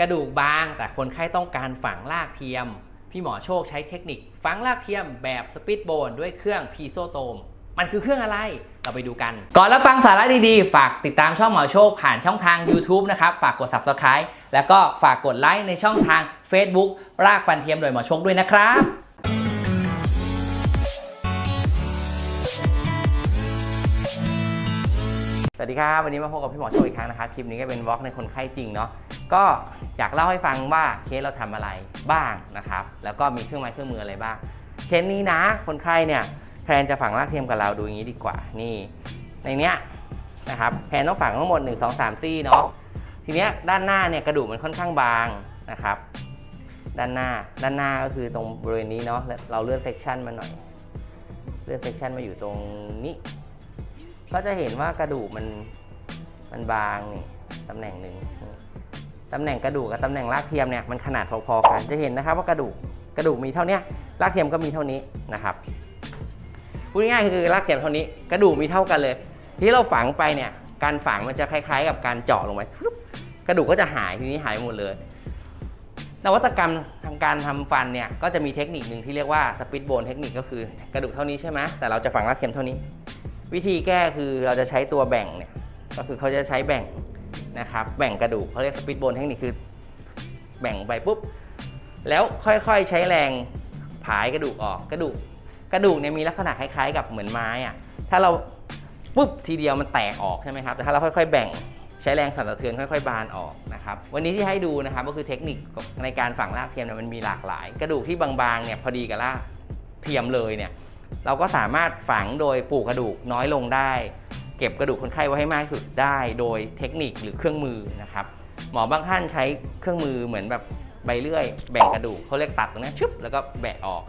กระดูกบางแต่คนไข้ต้องการฝังรากเทียม พี่หมอโชคใช้เทคนิค ฝังรากเทียมแบบสปีดโบนด้วยเครื่องพีโซโตม มันคือเครื่องอะไร เราไปดูกัน ก่อนรับฟังสาระดีๆ ฝากติดตามช่องหมอโชคผ่านช่องทาง YouTube นะครับ ฝากกด Subscribe แล้วก็ฝากกดไลค์ในช่องทาง Facebook รากฟันเทียมโดยหมอโชคด้วยนะครับสวัสดีครับวันนี้มาพบกับพี่หมอโชคอีกครั้งนะครับคลิปนี้ก็เป็นวอล์กในคนไข้จริงเนาะ ก็อยากเล่าให้ฟังว่าเคสเราทำอะไรบ้างนะครับ แล้วก็มีเครื่องไม้เครื่องมืออะไรบ้าง เคสนี้นะ คนไข้เนี่ยแพนจะฝังรากเทียมกับเราดูอย่างนี้ดีกว่า นี่ ในเนี้ยนะครับแพนต้องฝังทั้งหมด 1 2 3ซี่เนาะ ทีเนี้ยด้านหน้าเนี่ยกระดูกมันค่อนข้างบางนะครับ ด้านหน้า ด้านหน้าก็คือตรงบริเวณนี้เนาะแล้วเราเลื่อนเซกชันมาหน่อย เลื่อนเซกชันมาอยู่ตรงนี้ ก็จะเห็นว่ากระดูกมันมันบางนี่ตำแหน่งหนึ่ง ตำแหน่งกระดูกกับตำแหน่งรากเทียมเนี่ยมันขนาดพอๆกัน จะเห็นนะครับว่ากระดูกกระดูกมีเท่านี้รากเทียมก็มีเท่านี้นะครับพูดง่ายๆคือรากเทียมเท่านี้กระดูกมีเท่ากันเลย ที่เราฝังไปเนี่ยการฝังมันจะคล้าย ๆ กับการเจาะลงไปกระดูกก็จะหายทีนี้หายหมดเลยนวัตกรรมทางการทำฟันเนี่ยก็จะมีเทคนิคหนึ่งที่เรียกว่าสปิดโบนเทคนิคก็คือกระดูกเท่านี้ใช่ไหมแต่เราจะฝังรากเทียมเท่านี้ วิธีแก้คือเราจะใช้ตัวแบ่งเนี่ยก็คือเขาจะใช้แบ่ง นะครับแบ่งกระดูกเขาเรียกสปิดโบนเทคนิคคือแบ่งไปปุ๊บ แล้วค่อยๆใช้แรงผายกระดูกออกกระดูก กระดูกเนี่ยมีลักษณะคล้ายๆ กับเหมือนไม้อะถ้าเราปุ๊บทีเดียวมันแตกออกใช่ไหมครับแต่ถ้าเราค่อย ๆ แบ่งใช้แรงสั่นสะเทือนค่อยๆ บานออกนะครับวันนี้ที่ให้ดูนะครับก็คือเทคนิคในการฝังรากเทียมเนี่ยมันมีหลากหลาย กระดูกที่บางๆเนี่ยพอดีกับรากเทียมเลยเนี่ยเราก็สามารถฝังโดยปลูกกระดูกน้อยลงได้ เก็บกระดูกคนไข้ไว้ให้มากที่สุดได้โดยเทคนิคหรือเครื่องมือนะครับ หมอบางท่านใช้เครื่องมือเหมือนแบบใบเลื่อย แบ่งกระดูกเขาเรียกตัดตรงนี้ชึบแล้วก็แบะออก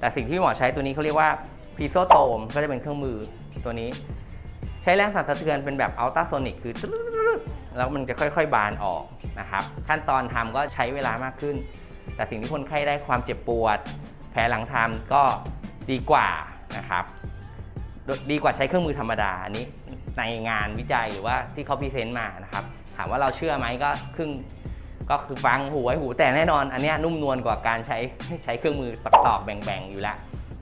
แต่สิ่งที่หมอใช้ตัวนี้เขาเรียกว่าพีโซโตมก็จะเป็นเครื่องมือตัวนี้ ใช้แรงสั่นสะเทือนเป็นแบบอัลตราโซนิกคือแล้วมันจะค่อยๆ บานออกนะครับ ขั้นตอนทำก็ใช้เวลามากขึ้น แต่สิ่งที่คนไข้ได้ความเจ็บปวด แผลหลังทำก็ดีกว่านะครับ ดีกว่าใช้เครื่องมือธรรมดาอันนี้ในงานวิจัยหรือว่าที่เขาพรีเซนต์มานะครับ ถามว่าเราเชื่อไหมก็ครึ่งก็คือฟังหูไว้หูแต่แน่นอน อันนี้นุ่มนวลกว่าการใช้ใช้เครื่องมือตอกๆแบ่งๆอยู่แล้ว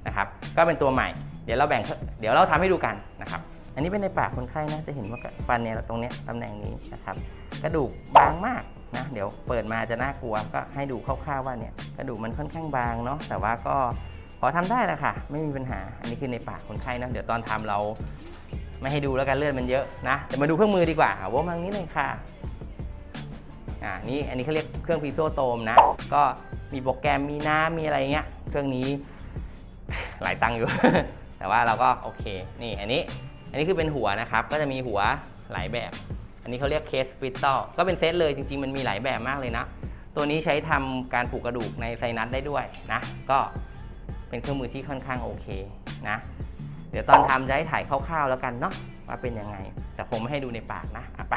นะครับ ก็เป็นตัวใหม่ เดี๋ยวเราแบ่งเดี๋ยวเราทำให้ดูกันนะครับ อันนี้เป็นในปากคนไข้นะจะเห็นว่าฟันเนี่ยตรงเนี้ยตำแหน่งนี้นะครับ กระดูกบางมากนะเดี๋ยวเปิดมาจะน่ากลัวก็ให้ดูคร่าวๆว่าเนี่ยกระดูกมันค่อนข้างบางเนาะแต่ว่าก็ อทำได้แหละค่ะไม่มีปัญหา อันนี้คือในปากคนไข้นะ เดี๋ยวตอนทำเราไม่ให้ดูแล้วกันเลือดมันเยอะนะแต่มาดูเครื่องมือดีกว่าว่ามังนี้เลยค่ะอ่านี่อันนี้เขาเรียกเครื่องพีโซโตมนะ ก็มีโปรแกรมมีน้ำมีอะไรเงี้ยเครื่องนี้หลายตังค์อยู่ แต่ว่าเราก็โอเคนี่อันนี้อันนี้คือเป็นหัวนะครับ ก็จะมีหัวหลายแบบ อันนี้เขาเรียกเคสฟิตตอก็เป็นเซตเลยจริง ๆ มันมีหลายแบบมากเลยนะ ตัวนี้ใช้ทำการผูกกระดูกในไซนัสได้ด้วยนะ ก็ เป็นเครื่องมือที่ค่อนข้างโอเคนะ เดี๋ยวตอนทำจะให้ถ่ายคร่าวๆแล้วกันเนาะว่าเป็นยังไง แต่ผมไม่ให้ดูในปากนะอะไป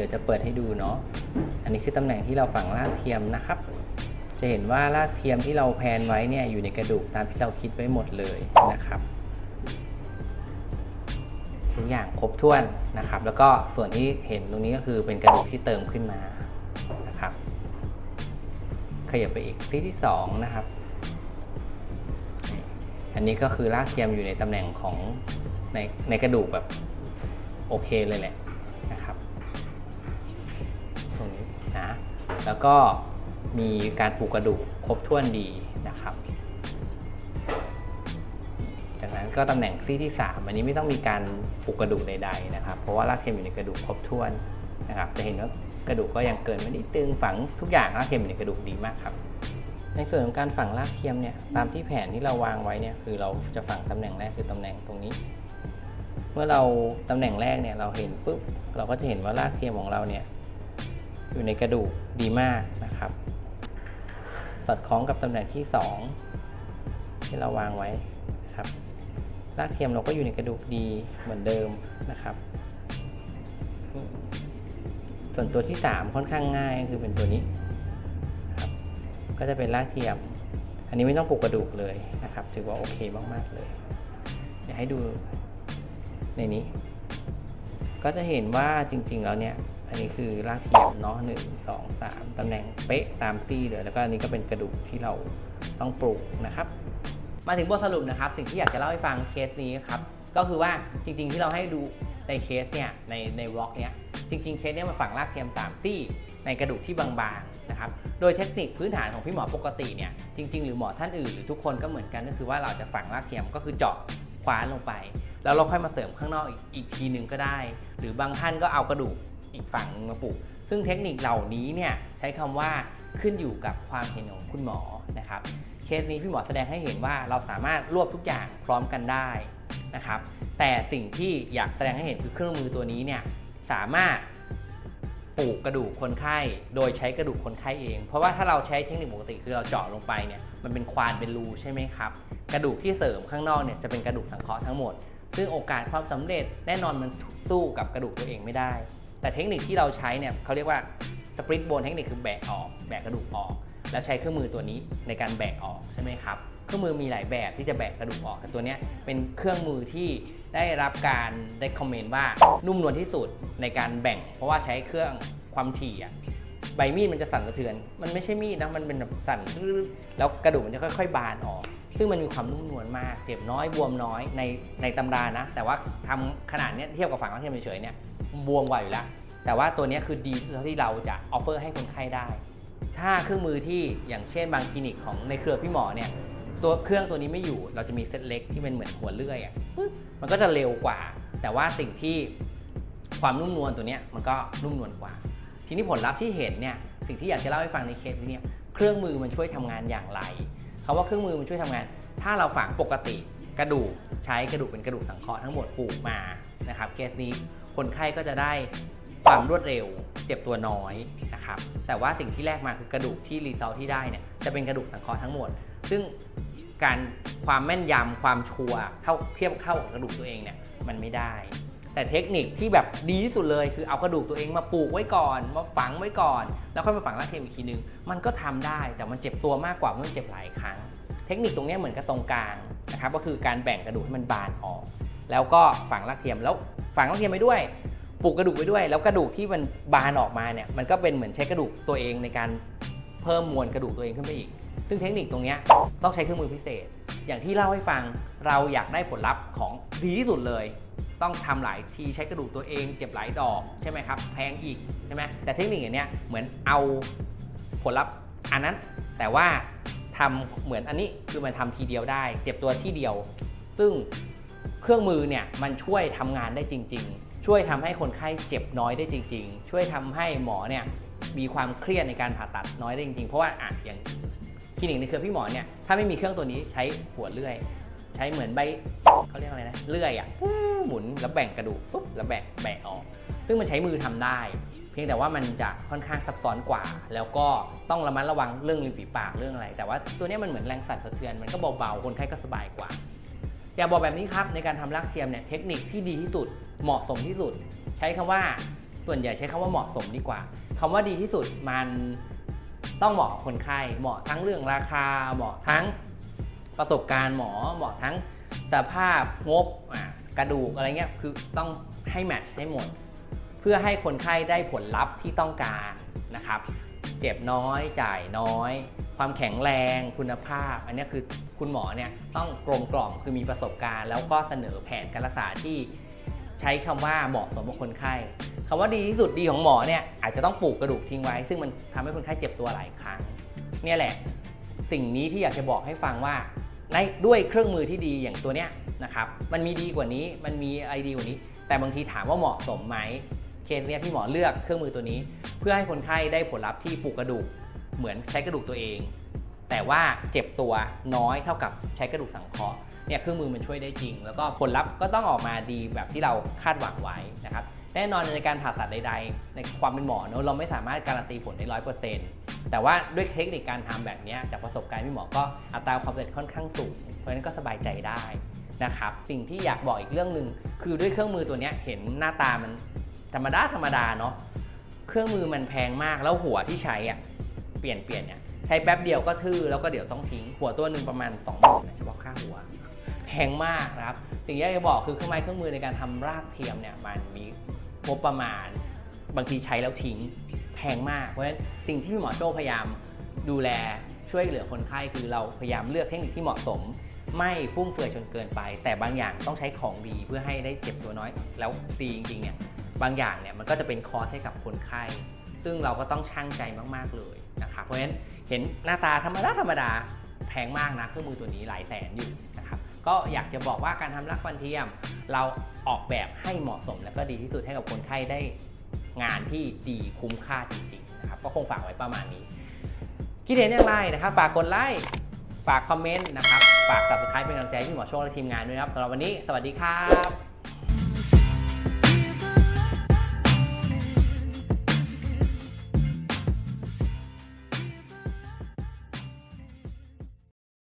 ดี๋ยวจะเปิดให้ดูเนาะ อันนี้คือตำแหน่งที่เราฝังรากเทียมนะครับ จะเห็นว่ารากเทียมที่เราแพนไว้เนี่ยอยู่ในกระดูกตามที่เราคิดไว้หมดเลยนะครับทุกอย่างครบถ้วนนะครับ แล้วก็ส่วนที่เห็นตรงนี้ก็คือเป็นกระดูกที่เติมขึ้นมานะครับขยับไปอีกที่ที่สองนะครับ อันนี้ก็คือรากเทียมอยู่ในตำแหน่งของในในกระดูกแบบโอเคเลยแหละ แล้วก็มีการปลูกกระดูกครบถ้วนดีนะครับ จากนั้นก็ตำแหน่งซี่ที่ 3 อันนี้ไม่ต้องมีการปลูกกระดูกใดๆนะครับ เพราะว่ารากเทียมอยู่ในกระดูกครบถ้วนนะครับ จะเห็นว่ากระดูกก็ยังเกินไม่นิดตึงฝังทุกอย่างรากเทียมอยู่ในกระดูกดีมากครับ ในส่วนของการฝังรากเทียมเนี่ยตามที่แผนที่เราวางไว้เนี่ยคือเราจะฝังตำแหน่งแรกคือตำแหน่งตรงนี้ เมื่อเราตำแหน่งแรกเนี่ยเราเห็นปุ๊บเราก็จะเห็นว่ารากเทียมของเราเนี่ย อยู่ในกระดูกดีมากนะครับ สอดคล้องกับตำแหน่งที่ 2 ที่เราวางไว้นะครับรากเทียมเราก็อยู่ในกระดูกดีเหมือนเดิมนะครับ ส่วนตัวที่ 3 ค่อนข้างง่ายคือเป็นตัวนี้ครับก็จะเป็นรากเทียม อันนี้ไม่ต้องปลูกกระดูกเลยนะครับ ถือว่าโอเคมากๆเลยเดี๋ยวให้ดูในนี้ ก็จะเห็นว่าจริงๆแล้วเนี่ย อันนี้คือรากเทียมเนาะหนึ่งสองสามตำแหน่งเป๊ะตามซี่เลยแล้วก็อันนี้ก็เป็นกระดูกที่เราต้องปลูกนะครับ มาถึงบทสรุปนะครับ สิ่งที่อยากจะเล่าให้ฟังเคสนี้ครับก็คือว่าจริง ๆ ที่เราให้ดูในเคสเนี่ยในในวอล์กเนี้ยจริง ๆ เคสเนี้ยมันฝังรากเทียม 3 ซี่ ในกระดูกที่บางๆนะครับโดยเทคนิคพื้นฐานของพี่หมอปกติเนี่ยจริง ๆ หรือหมอท่านอื่นหรือทุกคนก็เหมือนกันก็คือว่าเราจะฝังรากเทียมก็คือเจาะคว้านลงไป แล้วเราค่อยมาเสริมข้างนอกอีกอีกทีหนึ่งก็ได้ หรือบางท่านก็เอากระดูก อีกฝั่งนึงมาปลูก ซึ่งเทคนิคเหล่านี้เนี่ยใช้คำว่าขึ้นอยู่กับความเห็นของคุณหมอนะครับ เคสนี้พี่หมอแสดงให้เห็นว่าเราสามารถรวบทุกอย่างพร้อมกันได้นะครับ แต่สิ่งที่อยากแสดงให้เห็นคือเครื่องมือตัวนี้เนี่ยสามารถปลูกกระดูกคนไข้ โดยใช้กระดูกคนไข้เอง เพราะว่าถ้าเราใช้เทคนิคปกติคือเราเจาะลงไปเนี่ยมันเป็นควานเป็นรูใช่ไหมครับ กระดูกที่เสริมข้างนอกเนี่ยจะเป็นกระดูกสังเคราะห์ทั้งหมด ซึ่งโอกาสความสำเร็จแน่นอนมันสู้กับกระดูกตัวเองไม่ได้ แต่เทคนิคที่เราใช้เนี่ยเขาเรียกว่าสปริตโบนเทคนิคคือแบกออก แบกกระดูกออก แล้วใช้เครื่องมือตัวนี้ในการแบกออกใช่ไหมครับเครื่องมือมีหลายแบบที่จะแบกกระดูกออกแต่ตัวนี้เป็นเครื่องมือที่ได้รับการได้คอมเมนต์ว่านุ่มนวลที่สุดในการแบ่ง เพราะว่าใช้เครื่องความถี่อะใบมีดมันจะสั่นสะเทือน มันไม่ใช่มีดนะ มันเป็นแบบสั่น แล้วกระดูกมันจะค่อย ๆ บานออก ซึ่งมันมีความนุ่มนวลมาก เจ็บน้อย บวมน้อยในในตำรานะ แต่ว่าทำขนาดเนี้ยเทียบกับฝั่งรักเทียมเฉยๆเนี่ย บวมกว่าอยู่แล้ว แต่ว่าตัวนี้คือดีที่สุดเท่าที่เราจะออฟเฟอร์ให้คนไข้ได้ ถ้าเครื่องมือที่อย่างเช่นบางคลินิกของในเครือพี่หมอเนี่ยตัวเครื่องตัวนี้ไม่อยู่เราจะมีเซตเล็กที่เป็นเหมือนหัวเลื่อยอะมันก็จะเร็วกว่า แต่ว่าสิ่งที่ความนุ่มนวลตัวนี้มันก็นุ่มนวลกว่า ทีนี้ผลลัพธ์ที่เห็นเนี่ยสิ่งที่อยากจะเล่าให้ฟังในเคสนี้เนี่ยเครื่องมือมันช่วยทำงานอย่างไรคาว่าเครื่องมือมันช่วยทำงาน ถ้าเราฝังปกติกระดูกใช้กระดูกเป็นกระดูกสังเคราะห์ทั้งหมดปลูกมานะครับเคสนี้ คนไข้ก็จะได้ความรวดเร็ว เจ็บตัวน้อยนะครับ แต่ว่าสิ่งที่แรกมาคือกระดูกที่รีเซลที่ได้เนี่ยจะเป็นกระดูกสังเคราะห์ทั้งหมด ซึ่งการความแม่นยำความชัวร์เท่าเทียบเข้ากับกระดูกตัวเองเนี่ยมันไม่ได้ แต่เทคนิคที่แบบดีที่สุดเลยคือเอากระดูกตัวเองมาปลูกไว้ก่อน มาฝังไว้ก่อน แล้วค่อยมาฝังรากเทียมอีกทีนึง มันก็ทำได้แต่มันเจ็บตัวมากกว่ามันเจ็บหลายครั้ง เทคนิคตรงนี้เหมือนกับตรงกลางนะครับก็คือการแบ่งกระดูกให้มันบานออก แล้วก็ฝังรากเทียมแล้ว ฝังรากเทียมไปด้วยปลูกกระดูกไปด้วย แล้วกระดูกที่มันบานออกมาเนี่ยมันก็เป็นเหมือนใช้กระดูกตัวเองในการเพิ่มมวลกระดูกตัวเองขึ้นไปอีก ซึ่งเทคนิคตรงนี้ต้องใช้เครื่องมือพิเศษ อย่างที่เล่าให้ฟังเราอยากได้ผลลัพธ์ของดีที่สุดเลย ต้องทำหลายทีใช้กระดูกตัวเองเจ็บหลายดอกใช่ไหมครับแพงอีกใช่ไหมแต่เทคนิคอย่างเนี้ยเหมือนเอาผลลัพธ์อันนั้น แต่ว่าทำเหมือนอันนี้คือมันทำทีเดียวได้ เจ็บตัวที่เดียว ซึ่ง เครื่องมือเนี่ยมันช่วยทำงานได้จริง ๆ ช่วยทำให้คนไข้เจ็บน้อยได้จริง ๆ ช่วยทำให้หมอเนี่ยมีความเครียดในการผ่าตัดน้อยได้จริงๆ เพราะว่าอะอย่างคลินิกในเครือพี่หมอเนี่ยถ้าไม่มีเครื่องตัวนี้ใช้หัวเลื่อย ใช้เหมือนใบเขาเรียกอะไรนะเลื่อยอะหมุนแล้วแบ่งกระดูกปุ๊บแล้วแบกแบะออก ซึ่งมันใช้มือทำได้ เพียงแต่ว่ามันจะค่อนข้างซับซ้อนกว่า แล้วก็ต้องระมัดระวังเรื่องริมฝีปากเรื่องอะไร แต่ว่าตัวนี้มันเหมือนแรงสั่นสะเทือนมันก็เบาๆคนไข้ก็สบายกว่า อย่าบอกแบบนี้ครับในการทำรากเทียมเนี่ยเทคนิคที่ดีที่สุดเหมาะสมที่สุด ใช้คำว่าส่วนใหญ่ใช้คำว่าเหมาะสมดีกว่าคำว่าดีที่สุดมันต้องเหมาะกับคนไข้เหมาะทั้งเรื่องราคา เหมาะทั้งประสบการณ์หมอเหมาะทั้งสภาพงบกระดูกอะไรเงี้ยคือต้องให้แมทช์ให้หมด เพื่อให้คนไข้ได้ผลลัพธ์ที่ต้องการนะครับ เจ็บน้อยจ่ายน้อย ความแข็งแรงคุณภาพ อันนี้คือคุณหมอเนี่ยต้องกลมกล่อมคือมีประสบการณ์ แล้วก็เสนอแผนการรักษาที่ใช้คำว่าเหมาะสมกับคนไข้คำว่าดีที่สุดดีของหมอเนี่ยอาจจะต้องปลูกกระดูกทิ้งไว้ ซึ่งมันทำให้คนไข้เจ็บตัวหลายครั้งเนี่ยแหละ สิ่งนี้ที่อยากจะบอกให้ฟังว่าในด้วยเครื่องมือที่ดีอย่างตัวเนี้ยนะครับมันมีดีกว่านี้มันมีอะไรดีกว่านี้ แต่บางทีถามว่าเหมาะสมไหมเคสเนี้ยพี่หมอเลือกเครื่องมือตัวนี้ เพื่อให้คนไข้ได้ผลลัพธ์ที่ปลูกกระดูก เหมือนใช้กระดูกตัวเอง แต่ว่าเจ็บตัวน้อยเท่ากับใช้กระดูกสังเคราะห์เนี่ยเครื่องมือมันช่วยได้จริง แล้วก็ผลลัพธ์ก็ต้องออกมาดีแบบที่เราคาดหวังไว้นะครับแน่นอนในการผ่าตัดใดๆ ในความเป็นหมอเนอะเราไม่สามารถการันตีผลได้ร้อยเปอร์เซ็นต์แต่ว่าด้วยเทคนิคการทำแบบนี้จากประสบการณ์พี่หมอก็อัตราความสำเร็จค่อนข้างสูง เพราะฉะนั้นก็สบายใจได้นะครับ สิ่งที่อยากบอกอีกเรื่องหนึ่งคือด้วยเครื่องมือตัวนี้เห็นหน้าตามันธรรมดาธรรมดาเนาะเครื่องมือมันแพงมากแล้วหัวที่ใช้อะ เปลี่ยนเปลี่ยนเนี่ยใช้แป๊บเดียวก็ทื่อแล้วก็เดี๋ยวต้องทิ้ง หัวตัวหนึ่งประมาณ2องหมื่นเฉพาะค่าหัวแพงมากนะครับ สิ่งที่จะบอกคือเครื่องไม้เครื่องมือในการทำรากเทียมเนี่ยมันมีงบประมาณ บางทีใช้แล้วทิ้งแพงมาก เพราะฉะนั้นสิ่งที่พี่หมอโจ้พยายามดูแลช่วยเหลือคนไข้คือเราพยายามเลือกเทคนิคที่เหมาะสม ไม่ฟุ่มเฟือยจนเกินไป แต่บางอย่างต้องใช้ของดีเพื่อให้ได้เจ็บตัวน้อย แล้วดีจริงๆเนี่ยบางอย่างเนี่ยมันก็จะเป็นคอร์สให้กับคนไข้ ซึ่งเราก็ต้องชั่งใจมากๆเลย นะครับ เพราะฉะนั้นเห็นหน้าตาธรรมดาธรรมดาแพงมากนะเครื่องมือตัวนี้หลายแสนอยู่นะครับ ก็อยากจะบอกว่าการทำรักฟันเทียม เราออกแบบให้เหมาะสม และก็ดีที่สุดให้กับคนไข้ได้งานที่ดีคุ้มค่าจริงๆนะครับก็คงฝากไว้ประมาณนี้ คิดเห็นอย่างไรนะครับ ฝากกดไลค์ฝากคอมเมนต์นะครับ ฝาก subscribe เป็นกำลังใจให้พี่หมอโชคและทีมงานด้วยนะครับสำหรับวันนี้ สวัสดีครับ